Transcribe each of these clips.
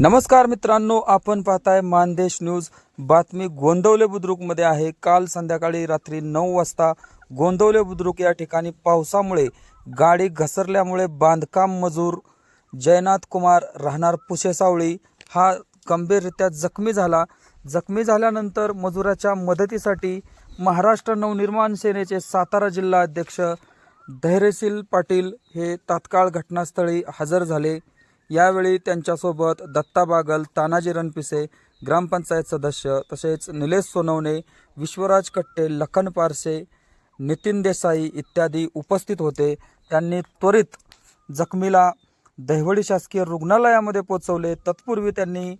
नमस्कार मित्रांनो आपण पाहताय मानदेश न्यूज. बातमी गोंदवले बुद्रुकमध्ये आहे. काल संध्याकाळी रात्री नऊ वाजता गोंदवले बुद्रुक या ठिकाणी पावसामुळे गाडी घसरल्यामुळे बांधकाम मजूर जयनाथ कुमार राहणार पुशेसावळी. हा गंभीररित्या जखमी झाला. जखमी झाल्यानंतर मजुराच्या मदतीसाठी महाराष्ट्र नवनिर्माण सेनेचे सातारा जिल्हा अध्यक्ष धैर्यशील पाटील हे तात्काळ घटनास्थळी हजर झाले. यावेळी त्यांच्यासोबत दत्ता बागल तानाजी रणपिसे ग्रामपंचायत सदस्य तसेच निलेश सोनवणे विश्वराज कट्टे लखन पारसे नितीन देसाई इत्यादी उपस्थित होते. त्यांनी त्वरित जखमीला दहिवडी शासकीय रुग्णालयामध्ये पोचवले तत्पूर्वी त्यांनी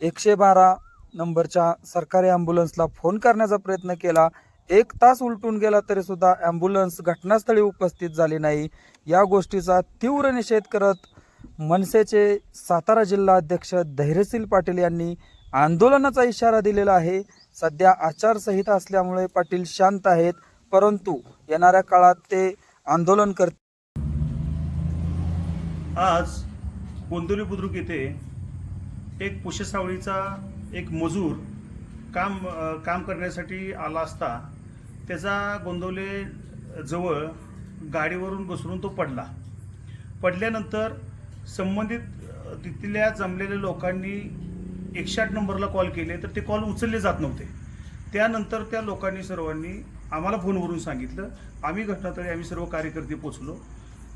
एकशे बारा नंबरच्या सरकारी ॲम्ब्युलन्सला फोन करण्याचा प्रयत्न केला. एक तास उलटून गेला तरीसुद्धा ॲम्ब्युलन्स घटनास्थळी उपस्थित झाली नाही. या गोष्टीचा तीव्र निषेध करत मनसेचे सातारा जिल्हा अध्यक्ष धैर्यशील पाटील यांनी आंदोलनाचा इशारा दिलेला आहे. सध्या आचारसंहिता असल्यामुळे पाटील शांत आहेत परंतु येणाऱ्या काळात ते आंदोलन करतील. आज गोंदवली बुद्रुक येथे एक पुशेसावळीचा एक मजूर काम काम करण्यासाठी आला असता त्याचा गोंदवले जवळ गाडीवरून घसरून तो पडला. पडल्यानंतर संबंधित तिथल्या जमलेल्या लोकांनी एकशे आठ नंबरला कॉल केले तर ते कॉल उचलले जात नव्हते. त्यानंतर त्या लोकांनी सर्वांनी आम्हाला फोनवरून सांगितलं. आम्ही घटनास्थळी आम्ही सर्व कार्यकर्ते पोचलो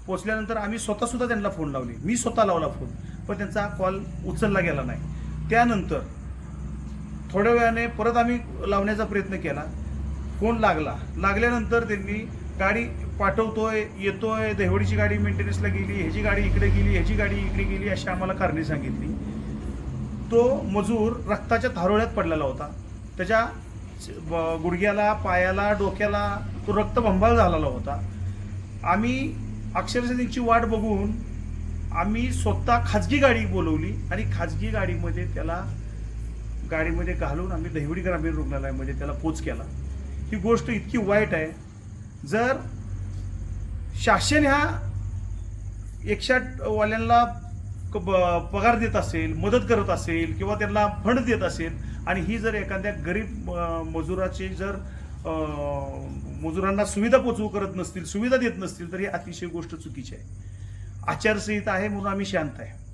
पोचल्यानंतर आम्ही स्वतःसुद्धा त्यांना फोन लावले. मी स्वतः लावला फोन पण त्यांचा कॉल उचलला गेला नाही. त्यानंतर थोड्या वेळाने परत आम्ही लावण्याचा प्रयत्न केला. फोन लागला. लागल्यानंतर त्यांनी गाडी पाठवतोय येतोय देहवडीची गाडी मेंटेनन्सला गेली ह्याची गाडी इकडे गेली ह्याची गाडी इकडे गेली अशी आम्हाला कारणे सांगितली. तो मजूर रक्ताच्या थारोळ्यात पडलेला होता. त्याच्या ब- गुडघ्याला पायाला डोक्याला तो रक्तभंबाळ झालेला होता. आम्ही अक्षरशः त्यांची वाट बघून आम्ही स्वतः खाजगी गाडी बोलवली आणि खाजगी गाडीमध्ये त्याला गाडीमध्ये घालून आम्ही दहिवडी ग्रामीण रुग्णालयामध्ये त्याला पोच केला. ही गोष्ट इतकी वाईट आहे. जर शासन ह्या एकशे ब- पगार देत असेल मदत करत असेल किंवा त्यांना फंड देत असेल आणि ही जर एखाद्या गरीब मजुराची जर मजुरांना सुविधा पोचवू करत नसतील सुविधा देत नसतील तर ही अतिशय गोष्ट चुकीची आहे. आचारसंहिता आहे म्हणून आम्ही शांत आहे.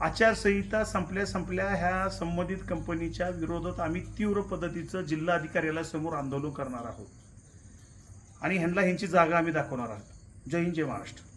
आचारसंहिता संपल्या संपल्या ह्या संबंधित कंपनीच्या विरोधात आम्ही तीव्र पद्धतीचं जिल्हा अधिकाऱ्याला समोर आंदोलन करणार आहोत. आणि ह्यांना ह्यांची जागा आम्ही दाखवणार आहोत. जय हिंद जय महाराष्ट्र.